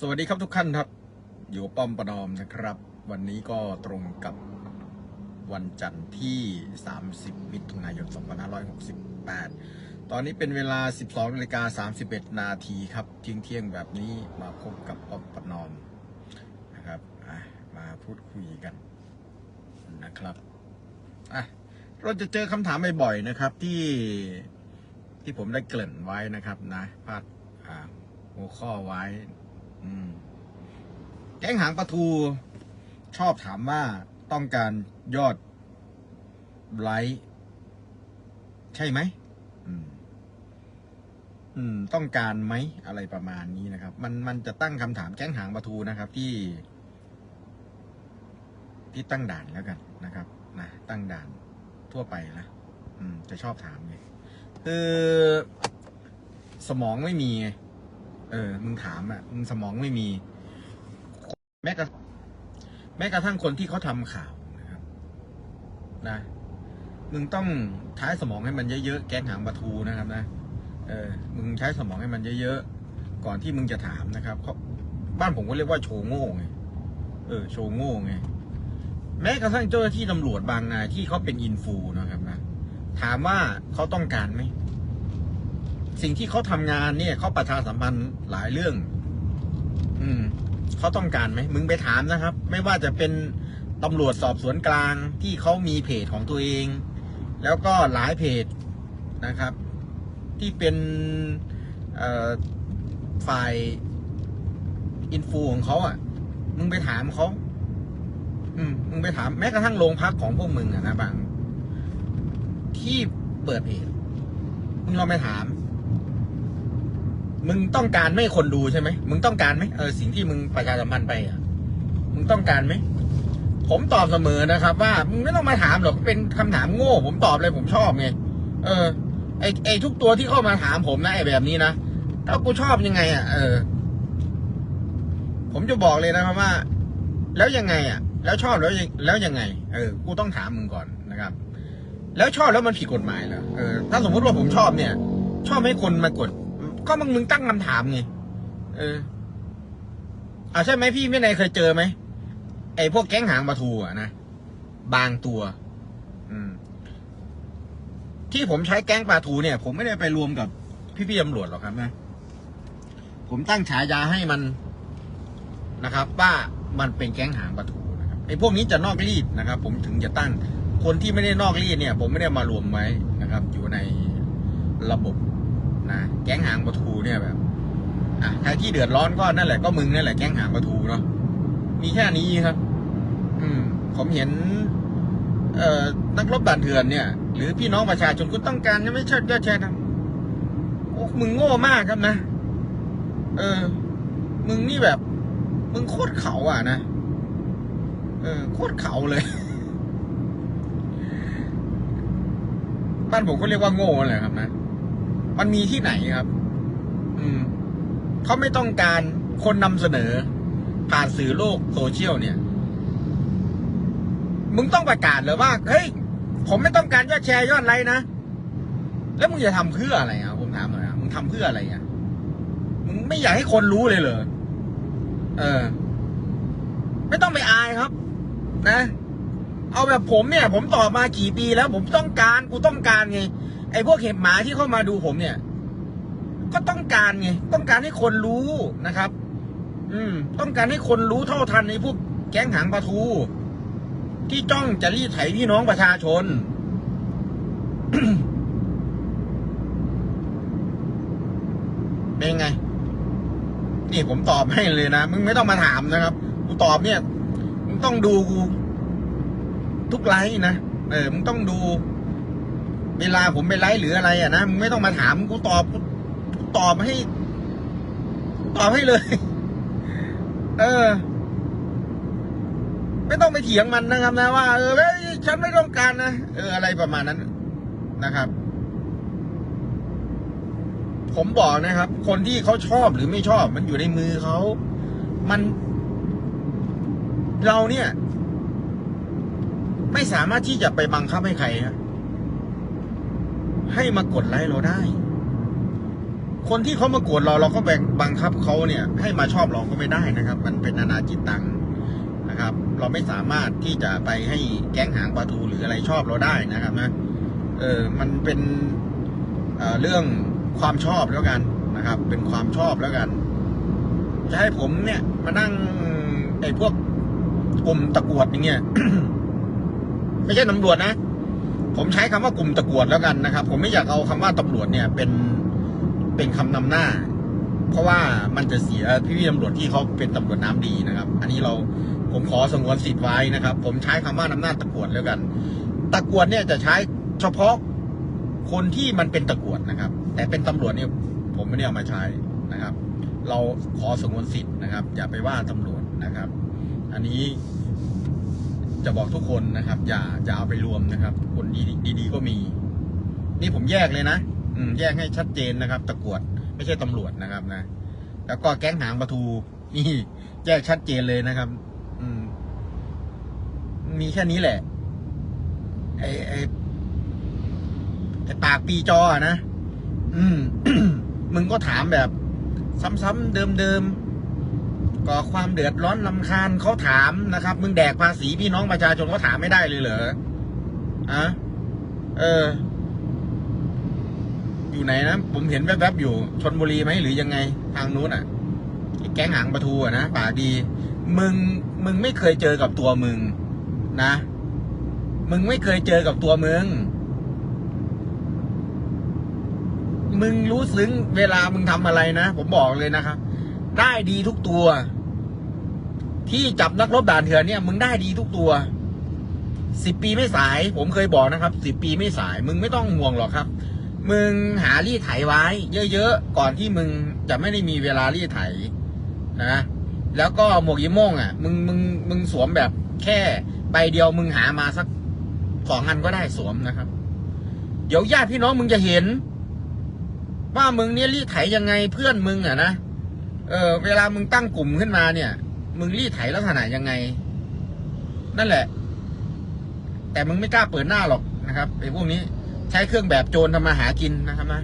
สวัสดีครับทุกท่านครับ อยู่ป้อมประนอมนะครับ วันนี้ก็ตรงกับวันจันทร์ที่ 30 มิถุนายน 2568 ตอนนี้เป็นเวลา 12นาฬิกา31 นาทีครับเที่ยงเที่ยงแบบนี้มาพบกับป้อมประนอมนะครับมาพูดคุยกันนะครับอะเราจะเจอคำถามบ่อยๆนะครับที่ที่ผมได้เกริ่นไว้นะครับนะพาดหัวข้อไว้ แก๊งหางปลาทู ชอบถามว่าต้องการยอดไลค์ใช่ไหมอืม อืม ต้องการไหมอะไรประมาณนี้นะครับ มันมันจะตั้งคำถามแก๊งหางปลาทูนะครับ ที่ ที่ตั้งด่านแล้วกันนะครับนะตั้งด่านทั่วไปนะอืม จะชอบถามไงคือสมองไม่มี เออ มึงถามอะ มึงสมองไม่มี แม้กระแม้กระทั่งคนที่เขาทำข่าวนะครับ นะ มึงต้องใช้สมองให้มันเยอะๆ แกงหางปลาทูนะครับนะ เออ มึงใช้สมองให้มันเยอะๆ ก่อนที่มึงจะถามนะครับเพราบ้านผมก็เรียกว่าโชว์โง่ไง เออ โชว์โง่ไง แม้กระทั่งเจ้าหน้าที่ตำรวจบางนายที่เขาเป็นอินฟูนะครับนะ ถามว่าเขาต้องการไหม สิ่งที่เขาทำงานเนี่ยเขาประชาสัมพันธ์หลายเรื่อง อืมเขาต้องการไหมมึงไปถามนะครับ ไม่ว่าจะเป็นตำรวจสอบสวนกลางที่เขามีเพจของตัวเอง แล้วก็หลายเพจนะครับ ที่เป็นฝ่ายอินฟูของเขาอะ มึงไปถามเขาอืมมึงไปถามแม้กระทั่งโรงพักของพวกมึงอะนะบาง ที่เปิดเพจมึงลองไปถาม มึงต้องการไม่ให้คนดูใช่ไหมมึงต้องการไหมเออสิ่งที่มึงประชาสัมพันธ์ไปอะมึงต้องการไหมผมตอบเสมอนะครับ ว่ามึงไม่ต้องมาถามหรอกเป็นคำถามโง่ ผมตอบเลยผมชอบไงเออไอไอทุกตัวที่เข้ามาถามผมนะไอแบบนี้นะถ้ากูชอบยังไง อะ เออ ผมจะบอกเลยนะครับว่า แล้วยังไง อะ แล้วชอบแล้วยังแล้วยังไง เออกูต้องถามมึงก่อนนะครับ แล้วชอบแล้วมันผิดกฎหมายเหรอเออถ้าสมมุติว่าผมชอบเนี่ย ชอบให้คนมากด ก็มึงมึงตั้งคำถามไงเอออาใช่ไหมพี่ไม่ในเคยเจอไหมไอ้พวกแก๊งหางปลาทูอะนะบางตัว อืม ที่ผมใช้แก๊งปลาทูเนี่ย ผมไม่ได้ไปรวมกับพี่ๆตำรวจหรอกครับนะผมตั้งฉายาให้มันนะครับ ว่ามันเป็นแก๊งหางปลาทูนะครับไอ้พวกนี้จะนอกรีดนะครับ ผมถึงจะตั้ง คนที่ไม่ได้นอกรีดเนี่ย ผมไม่ได้มารวมไว้นะครับ อยู่ในระบบ นะแก๊งหางปลาทูเนี่ยแบบอะใครที่เดือดร้อนก็นั่นแหละก็มึงนั่นแหละแก๊งหางปลาทูเนาะมีแค่นี้ครับ อืม ผมเห็น เอ่อนักรบด่านเถื่อนเนี่ย หรือพี่น้องประชาชนคุณต้องการไม่ใช่ยอดแชร์นะโอ้มึงโง่มากครับนะเออ มึงนี่แบบ มึงโคตรเขาอะนะเออโคตรเขาเลยบ้านผมก็เรียกว่าโง่แหละครับนะ มันมีที่ไหนครับ อืมเขาไม่ต้องการคนนำเสนอ ผ่านสื่อโลกโซเชียลเนี่ย มึงต้องประกาศเลยว่า เฮ้ย ผมไม่ต้องการยอดแชร์ยอดไลค์นะ แล้วมึงจะทำเพื่ออะไรอะผมถามหน่อยอะมึงทำเพื่ออะไรอะมึงไม่อยากให้คนรู้เลยเหรอ เออ ไม่ต้องไปอายครับ นะ เอาแบบผมเนี่ย ผมตอบมากี่ปีแล้ว ผมต้องการ กูต้องการไง ไอ้พวกเห็บหมาที่เข้ามาดูผมเนี่ย ก็ต้องการไงต้องการให้คนรู้นะครับ อืม ต้องการให้คนรู้เท่าทันในพวกแก๊งหางปลาทู ที่จ้องจะรีดไถพี่น้องประชาชน เป็นไง นี่ผมตอบให้เลยนะ มึงไม่ต้องมาถามนะครับ กูตอบเนี่ย มึงต้องดูกู ทุกไลฟ์นะ เออ มึงต้องดู เวลาผมไปไลฟ์หรืออะไรอะนะมึงไม่ต้องมาถามกูตอบกูตอบให้ตอบให้เลย เออ ไม่ต้องไปเถียงมันนะครับนะว่าเออฉันไม่ต้องการนะเอออะไรประมาณนั้นนะครับ ผมบอกนะครับ คนที่เขาชอบหรือไม่ชอบ มันอยู่ในมือเขามัน เราเนี่ย ไม่สามารถที่จะไปบังคับให้ใครนะ ให้มากดไลค์เราได้ คนที่เขามากรธเราเราก็แบ่งบังคับเขาเนี่ย ให้มาชอบเราก็ไม่ได้นะครับ มันเป็นนานาจิตตังนะครับ เราไม่สามารถที่จะไปให้แก๊งหางปลาทูหรืออะไรชอบเราได้นะครับนะเออมันเป็นเเรื่องความชอบแล้วกันนะครับ เป็นความชอบแล้วกัน จะให้ผมเนี่ย มานั่งไอ้พวกกลุ่มตะกวดอย่างเงี้ยไม่ใช่ตำรวจนะ ผมใช้คำว่ากลุ่มตะกรวดแล้วกันนะครับ ผมไม่อยากเอาคำว่าตำรวจเนี่ยเป็นเป็นคำนำหน้า เพราะว่ามันจะเสียพี่ตำรวจที่เขาเป็นตำรวจน้ำดีนะครับ อันนี้เราผมขอสงวนสิทธิ์ไว้นะครับ ผมใช้คำว่านำหน้าตะกรวดแล้วกัน ตะกรวดเนี่ยจะใช้เฉพาะคนที่มันเป็นตะกรวดนะครับ แต่เป็นตำรวจเนี่ยผมไม่ได้เอามาใช้นะครับ เราขอสงวนสิทธิ์นะครับ อย่าไปว่าตำรวจนะครับ อันนี้ จะบอกทุกคนนะครับ อย่าอย่าเอาไปรวมนะครับ คนดีดีๆก็มี นี่ผมแยกเลยนะอืมแยกให้ชัดเจนนะครับ ตะกวดไม่ใช่ตำรวจนะครับนะแล้วก็แก๊งหางประทูนี่แยกชัดเจนเลยนะครับ อืม มีแค่นี้แหละ ไอไอไอปากปีจออะนะอืมมึงก็ถามแบบ ซ้ำๆเดิมๆ ก่อความเดือดร้อนลำคาญเขาถามนะครับ มึงแดกภาษีพี่น้องประชาชนเขาถามไม่ได้เลยเหรออะเออ อยู่ไหนนะ ผมเห็นแวบๆอยู่ชนบุรีไหมหรือยังไง ทางนู้นอะแก๊งหางปะทูอะนะป่าดี มึงมึงไม่เคยเจอกับตัวมึง นะ มึงไม่เคยเจอกับตัวมึง มึงรู้ซึ้งเวลามึงทำอะไรนะ ผมบอกเลยนะครับ ได้ดีทุกตัว ที่จับนักรบด่านเถื่อนเนี่ยมึงได้ดีทุกตัวสิบปีไม่สาย ผมเคยบอกนะครับสิบปีไม่สาย มึงไม่ต้องห่วงหรอกครับ มึงหารีดไถไว้ เยอะๆก่อนที่มึงจะไม่ได้มีเวลารีดไถนะแล้วก็หมวกยีโม่งอะ มึงมึงมึงสวมแบบแค่ใบเดียวมึงหามาสักสองอันก็ได้สวมนะครับ เดี๋ยวญาติพี่น้องมึงจะเห็น ว่ามึงเนี่ยรีดไถยังไงเพื่อนมึงอะนะเออเวลามึงตั้งกลุ่มขึ้นมาเนี่ย มึงรีดไถลักษณะยังไง นั่นแหละ แต่มึงไม่กล้าเปิดหน้าหรอกนะครับไอ้พวกนี้ใช้เครื่องแบบโจรทำมาหากินนะครับนะ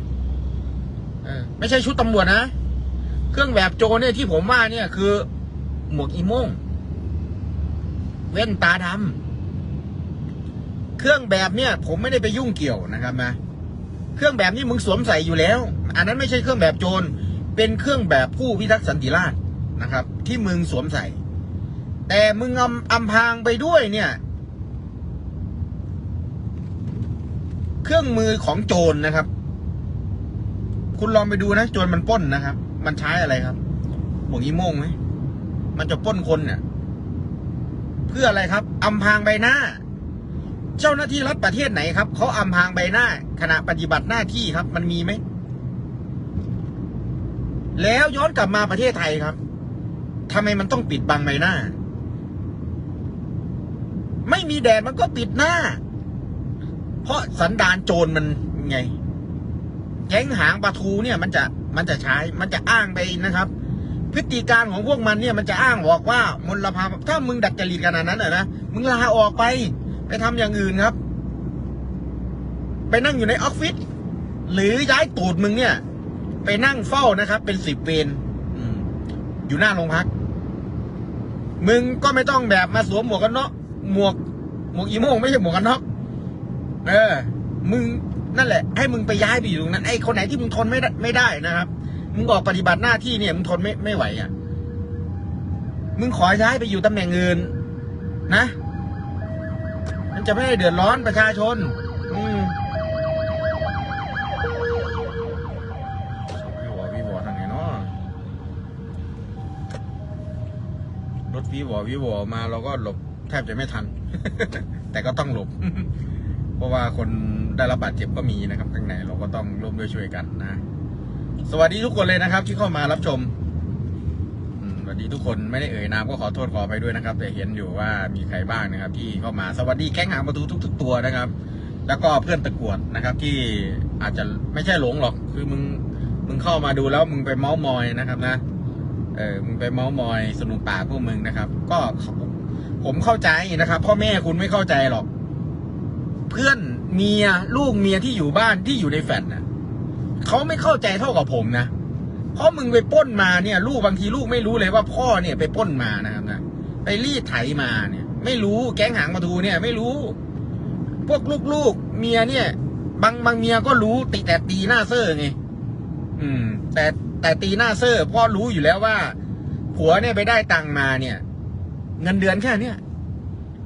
เออไม่ใช่ชุดตำรวจนะ เครื่องแบบโจรเนี่ยที่ผมว่าเนี่ยคือ หมวกอีโม่งเว้นตาดำเครื่องแบบเนี่ย ผมไม่ได้ไปยุ่งเกี่ยวนะครับนะเครื่องแบบนี้มึงสวมใส่อยู่แล้ว อันนั้นไม่ใช่เครื่องแบบโจรเป็นเครื่องแบบผู้พิทักษ์สันติราษฎร์ นะครับ ที่มึงสวมใส่ แต่มึงอำอำพางไปด้วยเนี่ย เครื่องมือของโจรนะครับ คุณลองไปดูนะโจรมันป้นนะครับ มันใช้อะไรครับหมวกอีโม่งไหมมันจะป้นคนเนี่ย เพื่ออะไรครับอำพางใบหน้า เจ้าหน้าที่รัฐประเทศไหนครับเขาอำพางใบหน้า ขณะปฏิบัติหน้าที่ครับ มันมีไหมแล้วย้อนกลับมาประเทศไทยครับ ทำไมมันต้องปิดบังใบหน้า ไม่มีแดดมันก็ปิดหน้า เพราะสันดานโจรมันไง แก๊งหางปลาทูเนี่ย มันจะมันจะใช้ มันจะอ้างไปนะครับ พฤติการของพวกมันเนี่ยมันจะอ้างบอกว่ามลภาวะถ้ามึงดัดจริตขนาดนั้นเหรอนะมึงลาออกไป ไปทำอย่างอื่นครับ ไปนั่งอยู่ในออฟฟิศหรือย้ายตูดมึงเนี่ย ไปนั่งเฝ้านะครับ เป็นสิบเวรอยู่หน้าโรงพัก มึงก็ไม่ต้องแบบมาสวมหมวกกันน็อกหมวก หมวกอีโม่งไม่ใช่หมวกกันน็อกเออ มึงนั่นแหละ ให้มึงไปย้ายไปอยู่ตรงนั้นไอ้คนไหนที่มึงทนไม่ได้ไม่ได้นะครับ มึงออกปฏิบัติหน้าที่เนี่ยมึงทนไม่ไม่ไหวอะ มึงขอย้ายไปอยู่ตำแหน่งอื่นนะ มันจะไม่ได้เดือดร้อนประชาชน อืมวีวอวีวอทางไหนเนาะรถ วีวอวีวอมาเราก็หลบแทบจะไม่ทัน แต่ก็ต้องหลบ เพราะว่าคนได้รับบาดเจ็บก็มีนะครับข้างในเราก็ต้องร่วมด้วยช่วยกันนะ สวัสดีทุกคนเลยนะครับ ที่เข้ามารับชมสวัสดีทุกคนไม่ได้เอ่ยนามก็ขอโทษขอไปด้วยนะครับ แต่เห็นอยู่ว่ามีใครบ้างนะครับ ที่เข้ามาสวัสดีแข้งหางประตูทุก ๆ ตัวนะครับ แล้วก็เพื่อนตะกวดนะครับ ที่อาจจะไม่ใช่หลงหรอกคือมึงมึงเข้ามาดูแล้วมึงไปเมาส์มอยนะครับนะ เออมึงไปเมาส์มอยสนุกปากพวกมึงนะครับ ก็ผมเข้าใจนะครับ พ่อแม่คุณไม่เข้าใจหรอก เพื่อนเมียลูกเมียที่อยู่บ้านที่อยู่ในแฟลตน่ะเขาไม่เข้าใจเท่ากับผมนะเพราะมึงไปป้นมาเนี่ย ลูกบางทีลูกไม่รู้เลยว่าพ่อเนี่ยไปป้นมานะครับนะไปรีดไถมาเนี่ย ไม่รู้แก๊งหางประตูเนี่ย ไม่รู้ พวกลูกๆเมียเนี่ย บางบางเมียก็รู้ติแต่ตีหน้าเซอร์ไงอืม แต่ แต่ตีหน้าเซอร์เพ่อรู้อยู่แล้วว่า ผัวเนี่ยไปได้ตังมาเนี่ย เงินเดือนแค่เนี้ย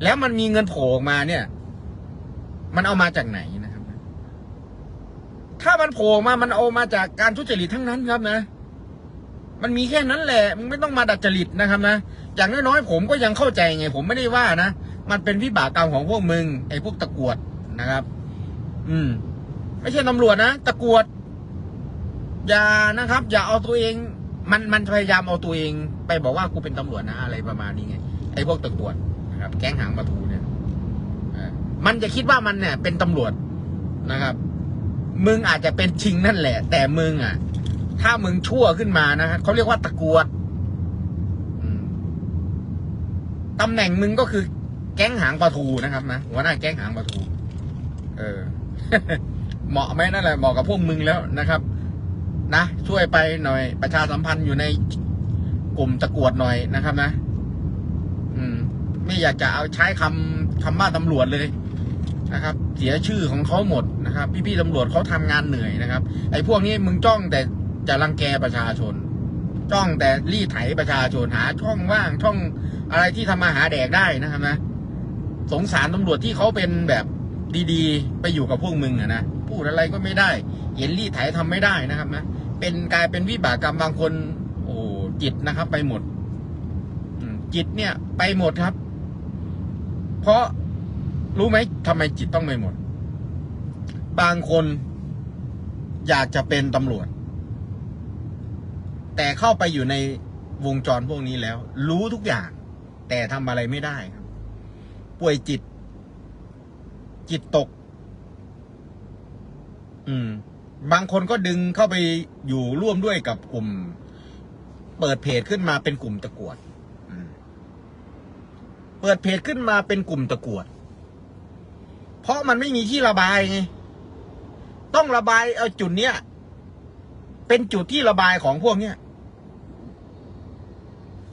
แล้วมันมีเงินโผล่มาเนี่ย มันเอามาจากไหนนะครับ ถ้ามันโผล่มามันเอามาจากการทุจริตทั้งนั้นครับนะ มันมีแค่นั้นแหละมึงไม่ต้องมาดัดจริตนะครับนะอย่างน้อยๆผมก็ยังเข้าใจไง ผมไม่ได้ว่านะมันเป็นวิบากกรรมของพวกมึงไอ้พวกตะกรวดนะครับ อืม ไม่ใช่ตำรวจนะตะกรวด อย่านะครับ อย่าเอาตัวเอง มันมันพยายามเอาตัวเอง ไปบอกว่ากูเป็นตำรวจนะอะไรประมาณนี้ไงไอ้พวกตะกรวดนะครับ แก๊งหางประทูเนี่ยมันจะคิดว่ามันเนี่ย เป็นตำรวจนะครับ มึงอาจจะเป็นชิงนั่นแหละ แต่มึงอะ ถ้ามึงชั่วขึ้นมานะฮะเขาเรียกว่าตะกรวดตำแหน่งมึงก็คือแก๊งหางปลาทูนะครับนะหัวหน้าแก๊งหางปลาทู เออ เหมาะไหมนั่นแหละเหมาะกับพวกมึงแล้วนะครับ นะช่วยไปหน่อย ประชาสัมพันธ์อยู่ในกลุ่มตะกวดหน่อยนะครับ นะ อืม ไม่อยากจะเอาใช้คำคำว่าตำรวจเลยนะครับ เสียชื่อของเขาหมดนะครับ พี่ๆตำรวจเขาทำงานเหนื่อยนะครับ ไอ้พวกนี้มึงจ้องแต่จะรังแกประชาชน จ้องแต่รีดไถประชาชนหาช่องว่างช่องอะไรที่ทำมาหาแดกได้นะครับนะสงสารตำรวจที่เขาเป็นแบบดีๆ ไปอยู่กับพวกมึงอะนะพูดอะไรก็ไม่ได้ เห็นรีดไถทำไม่ได้นะครับนะเป็นกลายเป็นวิบากกรรมบางคน โอ้จิตนะครับ ไปหมดอจิตเนี่ย ไปหมดครับ เพราะรู้ไหมทำไมจิตต้องไปหมด บางคนอยากจะเป็นตำรวจ แต่เข้าไปอยู่ในวงจรพวกนี้แล้ว รู้ทุกอย่าง แต่ทำอะไรไม่ได้ครับ ป่วยจิต จิตตก อืม บางคนก็ดึงเข้าไปอยู่ร่วมด้วยกับกลุ่ม เปิดเพจขึ้นมาเป็นกลุ่มตะกวดเปิดเพจขึ้นมาเป็นกลุ่มตะกวด เพราะมันไม่มีที่ระบายไงต้องระบายเอาจุดเนี้ย เป็นจุดที่ระบายของพวกเนี้ย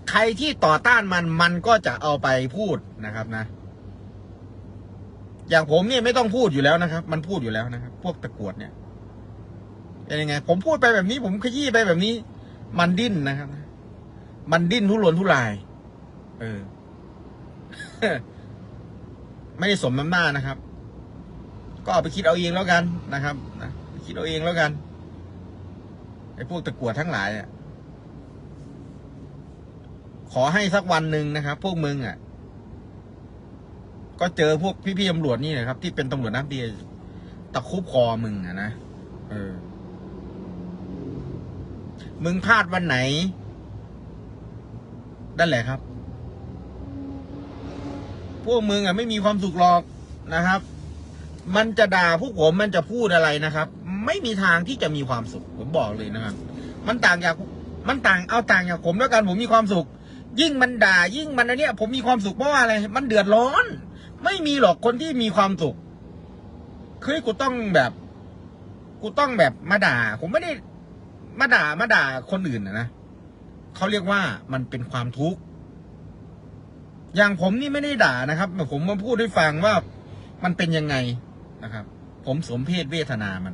ใครที่ต่อต้านมันมันก็จะเอาไปพูดนะครับนะ อย่างผมเนี่ยไม่ต้องพูดอยู่แล้วนะครับ มันพูดอยู่แล้วนะครับ พวกตะกวดเนี่ย เป็นยังไง ผมพูดไปแบบนี้ ผมขยี้ไปแบบนี้ มันดิ้นนะครับ มันดิ้นทุรนทุราย เออ ไม่ได้สมน้ำหน้านะครับ ก็เอาไปคิดเอาเองแล้วกันนะครับนะคิดเอาเองแล้วกันไอ้พวกตะกวดทั้งหลายอะขอให้สักวันหนึ่งนะครับ พวกมึงอะ ก็เจอพวกพี่ๆตำรวจนี่นะครับ ที่เป็นตำรวจน้ำดีตะคุบคอมึงอะนะเออ มึงพลาดวันไหน นั่นแหละครับ พวกมึงอะไม่มีความสุขหรอกนะครับ มันจะด่าพวกผมมันจะพูดอะไรนะครับ ไม่มีทางที่จะมีความสุข ผมบอกเลยนะครับ มันต่างจากมันต่างเอาต่างจากผมแล้วกันผมมีความสุข ยิ่งมันด่ายิ่งมันอันเนี้ยผมมีความสุขเพราะว่าอะไร มันเดือดร้อน ไม่มีหรอกคนที่มีความสุขเฮ้ยกูต้องแบบ กูต้องแบบมาด่า ผมไม่ได้ มาด่ามาด่าคนอื่นนะนะเขาเรียกว่ามันเป็นความทุกข์อย่างผมนี่ไม่ได้ด่านะครับแต่ผมมาพูดให้ฟังว่ามันเป็นยังไงนะครับ ผมสมเพศเวทนามัน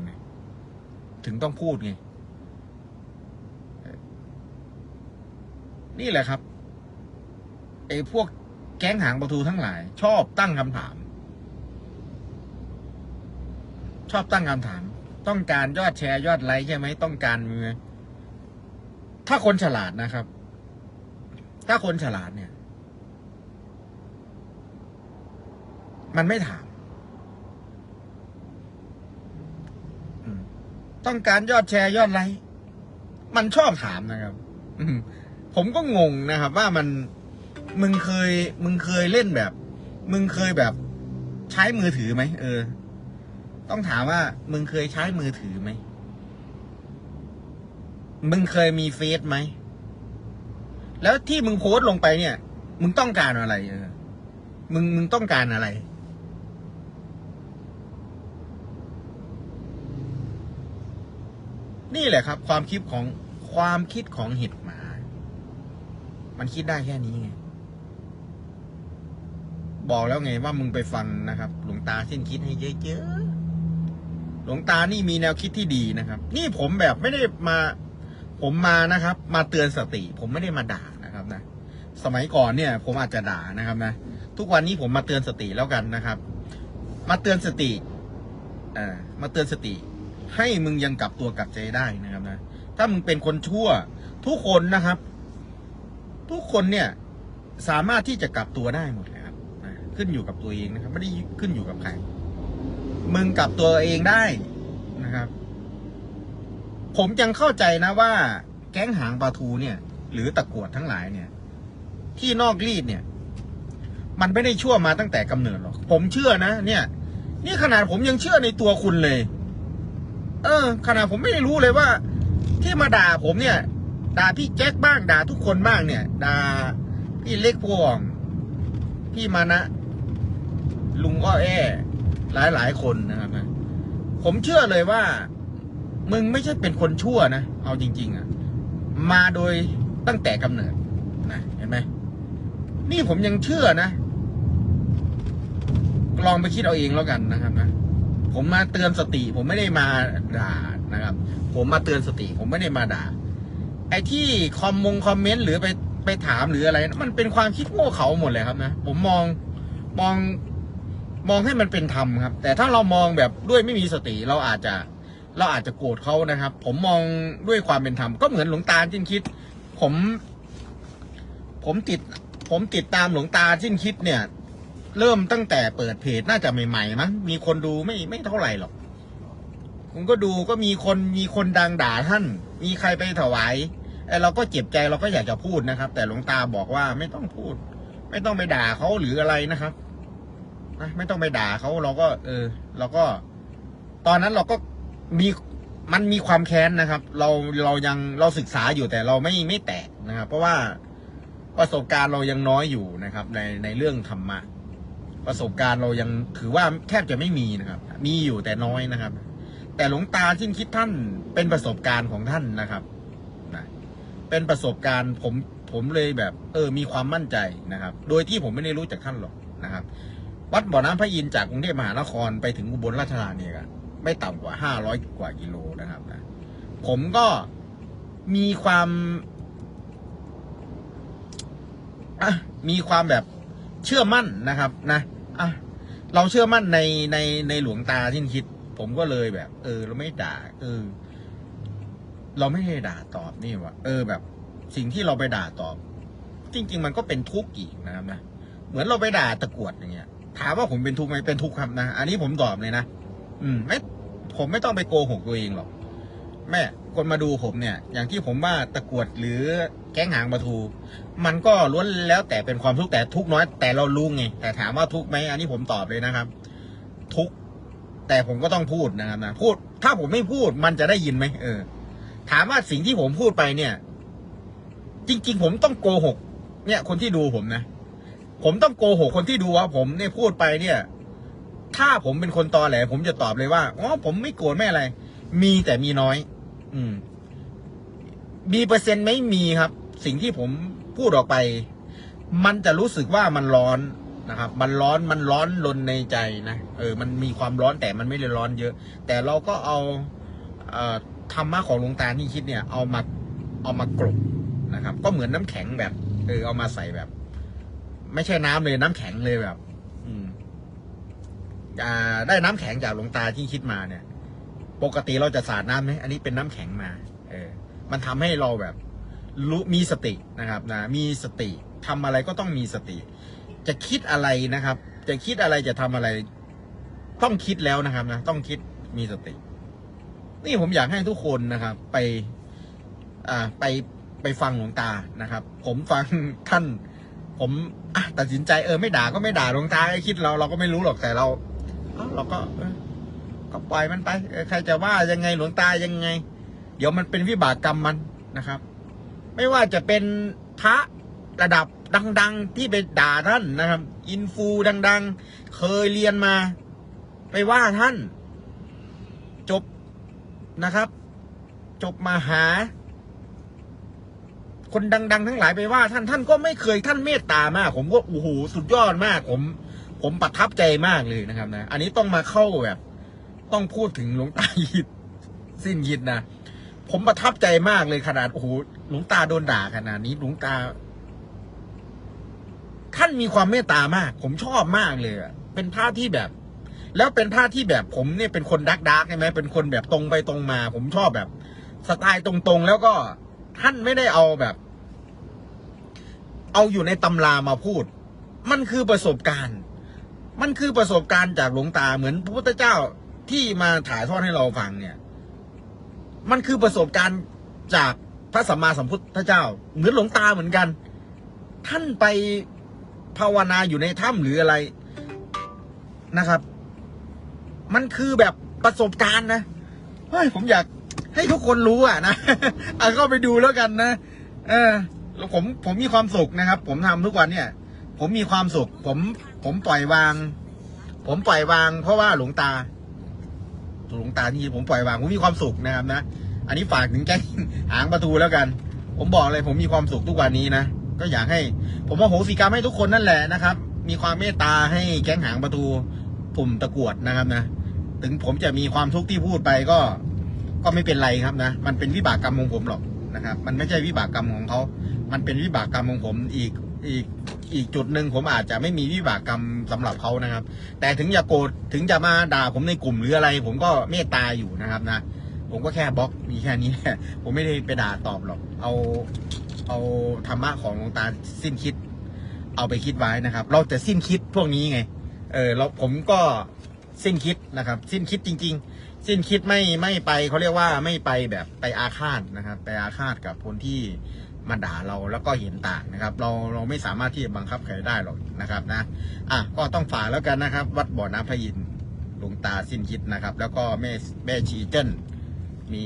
ถึงต้องพูดไงนี่แหละครับไอ้พวกแก๊งหางประตูทั้งหลาย ชอบตั้งคำถาม ชอบตั้งคำถาม ต้องการยอดแชร์ยอดไลค์ใช่ไหมต้องการมือ ถ้าคนฉลาดนะครับ ถ้าคนฉลาดเนี่ย มันไม่ถาม ต้องการยอดแชร์ยอดไลค์มันชอบถามนะครับผมก็งงนะครับ ว่ามันมึงเคย มึงเคยเล่นแบบ มึงเคยแบบ ใช้มือถือไหมเออ ต้องถามว่า มึงเคยใช้มือถือไหม มึงเคยมีเฟซไหม แล้วที่มึงโพสต์ลงไปเนี่ย มึงต้องการอะไรเออ มึงมึงต้องการอะไร นี่แหละครับ ความคิดของความคิดของเห็ดหมา มันคิดได้แค่นี้ไงบอกแล้วไงว่ามึงไปฟังนะครับ หลวงตาสิ้นคิดให้เยอะ ลวงตานี่มีแนวคิดที่ดีนะครับ นี่ผมแบบไม่ได้มา ผมมานะครับ มาเตือนสติ ผมไม่ได้มาด่านะครับนะ สมัยก่อนเนี่ย ผมอาจจะด่านะครับนะ ทุกวันนี้ผมมาเตือนสติแล้วกันนะครับ มาเตือนสติเอ่อมาเตือนสติ ให้มึงยังกลับตัวกลับใจได้นะครับนะ ถ้ามึงเป็นคนชั่ว ทุกคนนะครับ ทุกคนเนี่ย สามารถที่จะกลับตัวได้หมดเลยครับนะขึ้นอยู่กับตัวเองนะครับ ไม่ได้ขึ้นอยู่กับใคร มึงกลับตัวเองได้นะครับ ผมยังเข้าใจนะว่า แก๊งหางปลาทูเนี่ย หรือตะกวดทั้งหลายเนี่ย ที่นอกรีดเนี่ย มันไม่ได้ชั่วมาตั้งแต่กำเนิดหรอก ผมเชื่อนะเนี่ย นี่ขนาดผมยังเชื่อในตัวคุณเลย เออ ขนาดผมไม่ได้รู้เลยว่า ที่มาด่าผมเนี่ยด่าพี่แจ็คบ้างด่าทุกคนบ้างเนี่ยด่าพี่เล็กพวง พี่มานะ ลุงอ้อแอ หลายหลายๆคนนะครับนะผมเชื่อเลยว่า มึงไม่ใช่เป็นคนชั่วนะ เอาจริง ๆอะ่ะ มาโดยตั้งแต่กำเนิดนะเห็นไหมนี่ผมยังเชื่อนะลองไปคิดเอาเองแล้วกันนะครับนะผมมาเตือนสติ ผมไม่ได้มาด่านะครับ ผมมาเตือนสติ ผมไม่ได้มาด่า ไอ้ที่คอมมงคอมเมนต์หรือไปไปถามหรืออะไร มันเป็นความคิดโง่เขาหมดเลยครับนะ ผมมองมอง มองให้มันเป็นธรรมครับ แต่ถ้าเรามองแบบด้วยไม่มีสติเราอาจจะเราอาจจะโกรธเขานะครับ ผมมองด้วยความเป็นธรรมก็เหมือนหลวงตาจิ้นคิด ผม ผมติด ผมติดตามหลวงตาจิ้นคิดเนี่ย เริ่มตั้งแต่เปิดเพจน่าจะใหม่ๆมั้งมีคนดูไม่ไม่เท่าไหร่หรอกผมก็ดูก็มีคนมีคนดังด่าท่าน มีใครไปถวายไอ้เราก็เจ็บใจเราก็อยากจะพูดนะครับ แต่หลวงตาบอกว่าไม่ต้องพูด ไม่ต้องไปด่าเขาหรืออะไรนะครับ นะไม่ต้องไปด่าเขาเราก็ เออ เราก็ ตอนนั้นเราก็มีมันมีความแค้นนะครับ เราเรายังเราศึกษาอยู่แต่เราไม่ไม่แตะนะครับ เพราะว่าประสบการณ์เรายังน้อยอยู่นะครับ ในในเรื่องธรรมะประสบการณ์เรายังถือว่าแทบจะไม่มีนะครับ มีอยู่แต่น้อยนะครับ แต่หลวงตาที่คิดท่านเป็นประสบการณ์ของท่านนะครับนะเป็นประสบการณ์ผมผมเลยแบบ เออ มีความมั่นใจนะครับ โดยที่ผมไม่ได้รู้จากท่านหรอกนะครับ วัดบ่อน้ำพระอินทร์จากกรุงเทพมหานครไปถึงอุบลราชธานีกันไม่ต่ำกว่าห้าร้อยกว่ากิโลนะครับนะผมก็มีความอะมีความแบบเชื่อมั่นนะครับนะอะเราเชื่อมั่นในในในหลวงตาที่คิด ผมก็เลยแบบ เออ เราไม่ด่า เออ เราไม่ได้ด่าตอบนี่วะเออแบบ สิ่งที่เราไปด่าตอบ จริง ๆ มันก็เป็นทุกข์อีกนะครับนะเหมือนเราไปด่าตะกวดอย่างเงี้ย ถามว่าผมเป็นทุกข์ไหมเป็นทุกข์ครับนะ อันนี้ผมตอบเลยนะ อืม ไม่ ผมไม่ต้องไปโกหกตัวเองหรอก แม่คนมาดูผมเนี่ย อย่างที่ผมว่าตะกรวดหรือแก๊งหางปลาทู มันก็ล้วนแล้วแต่เป็นความทุกข์แต่ทุกน้อย แต่เรารู้ไง แต่ถามว่าทุกข์ไหมอันนี้ผมตอบเลยนะครับ ทุกแต่ผมก็ต้องพูดนะครับนะพูด ถ้าผมไม่พูดมันจะได้ยินไหมเออ ถามว่าสิ่งที่ผมพูดไปเนี่ย จริง ๆ ผมต้องโกหก เนี่ย คนที่ดูผมนะ ผมต้องโกหกคนที่ดูว่า ผมเนี่ยพูดไปเนี่ย ถ้าผมเป็นคนตอแหล ผมจะตอบเลยว่าอ๋อผมไม่โกรธไม่อะไร มีแต่มีน้อย อืม มีเปอร์เซ็นต์ไม่มีครับ สิ่งที่ผมพูดออกไป มันจะรู้สึกว่ามันร้อนนะครับ มันร้อนมันร้อนลนในใจนะเออ มันมีความร้อนแต่มันไม่ได้ร้อนเยอะ แต่เราก็เอาเอ่อธรรมะของหลวงตาที่คิดเนี่ย เอามาเอามากลบนะครับ ก็เหมือนน้ำแข็งแบบเออเอามาใส่แบบ ไม่ใช่น้ำเลยน้ำแข็งเลยแบบ อืมอ่าได้น้ำแข็งจากหลวงตาที่คิดมาเนี่ย ปกติเราจะสาดน้ำไหมอันนี้เป็นน้ำแข็งมา เออ มันทำให้เราแบบรู้มีสตินะครับนะมีสติทำอะไรก็ต้องมีสติ จะคิดอะไรนะครับ จะคิดอะไรจะทำอะไร ต้องคิดแล้วนะครับนะต้องคิดมีสติ นี่ผมอยากให้ทุกคนนะครับ ไป อ่าไปไปฟังหลวงตานะครับ ผมฟังท่าน ผมอะตัดสินใจเออไม่ด่าก็ไม่ด่าหลวงตาไอ้คิดเราเราก็ไม่รู้หรอกแต่เราเราก็ก็ปล่อยมันไปใครจะว่ายังไงหลวงตายังไง เดี๋ยวมันเป็นวิบากกรรมมันนะครับ ไม่ว่าจะเป็นพระระดับดัง ๆ ที่ไปด่าท่านนะครับ อินฟูดัง ๆ เคยเรียนมา ไปว่าท่าน จบนะครับ จบมาหา คนดัง ๆ ทั้งหลายไปว่า ท่านท่านก็ไม่เคยท่านเมตตามาก ผมก็โอ้โหสุดยอดมาก ผม ผมประทับใจมากเลยนะครับ นะ อันนี้ต้องมาเข้าแบบ ต้องพูดถึงหลวงตายิดสิ้นยิดนะผมประทับใจมากเลยขนาดโอ้โหหลวงตาโดนด่าขนาดนี้หลวงตา ท่านมีความเมตตามาก ผมชอบมากเลยอะเป็นพระที่แบบ แล้วเป็นพระที่แบบผมเนี่ยเป็นคนดักดักใช่ไหมเป็นคนแบบตรงไปตรงมา ผมชอบแบบ สไตล์ตรงๆ แล้วก็ ท่านไม่ได้เอาแบบ เอาอยู่ในตำรามาพูด มันคือประสบการณ์ มันคือประสบการณ์จากหลวงตาเหมือนพระพุทธเจ้าที่มาถ่ายทอดให้เราฟังเนี่ย มันคือประสบการณ์จากพระสัมมาสัมพุทธเจ้า เหมือนหลวงตาเหมือนกัน ท่านไปภาวนาอยู่ในถ้ำหรืออะไรนะครับ มันคือแบบประสบการณ์นะ เฮ้ย ผมอยาก ให้ทุกคนรู้อะนะอะก็ไปดูแล้วกันนะเออแล้วผมผมมีความสุขนะครับ ผมทำทุกวันเนี่ย ผมมีความสุข ผมผมปล่อยวาง ผมปล่อยวาง เพราะว่าหลวงตาหลวงตานี่ผมปล่อยวางผมมีความสุขนะครับนะอันนี้ฝากถึงแก๊งหางประตูแล้วกัน ผมบอกเลย ผมมีความสุขทุกวันนี้นะก็อยากให้ ผมว่าโหสิกรรมให้ทุกคนนั่นแหละนะครับ มีความเมตตาให้แก๊งหางประตู ปุ่มตะกรวดนะครับนะ ถึงผมจะมีความทุกข์ที่พูดไปก็ ก็ไม่เป็นไรครับนะ มันเป็นวิบากกรรมของผมหรอกนะครับ มันไม่ใช่วิบากกรรมของเขา มันเป็นวิบากกรรมของผมอีกอีกอีกจุดหนึ่งผมอาจจะไม่มีวิบากกรรมสำหรับเขานะครับ แต่ถึงจะโกรธถึงจะมาด่าผมในกลุ่มหรืออะไร ผมก็เมตตาอยู่นะครับนะ ผมก็แค่บล็อกมีแค่นี้ผมไม่ได้ไปด่าตอบหรอก เอาเอาธรรมะของหลวงตาสิ้นคิด เอาไปคิดไว้นะครับ เราจะสิ้นคิดพวกนี้ไง เออเราผมก็สิ้นคิดนะครับ สิ้นคิดจริง ๆ สิ้นคิดไม่ไม่ไปเขาเรียกว่าไม่ไปแบบไปอาฆาตนะครับ ไปอาฆาตกับคนที่มาด่าเราแล้วก็เห็นต่างนะครับ เราเราไม่สามารถที่จะบังคับใครได้หรอกนะครับนะอะก็ต้องฝากแล้วกันนะครับ วัดบ่อน้ำพระอินทร์หลวงตาสิ้นคิดนะครับ แล้วก็แม่แม่ชีเจนมี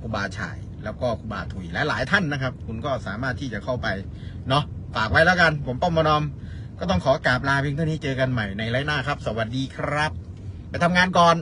ครูบาฉาย แล้วก็ครูบาถุยและหลายท่านนะครับ คุณก็สามารถที่จะเข้าไปเนาะฝากไว้แล้วกัน ผมป้อมมานอม ก็ต้องขอกราบลาเพียงเท่านี้เจอกันใหม่ในไลฟ์หน้าครับ สวัสดีครับ ไปทำงานก่อน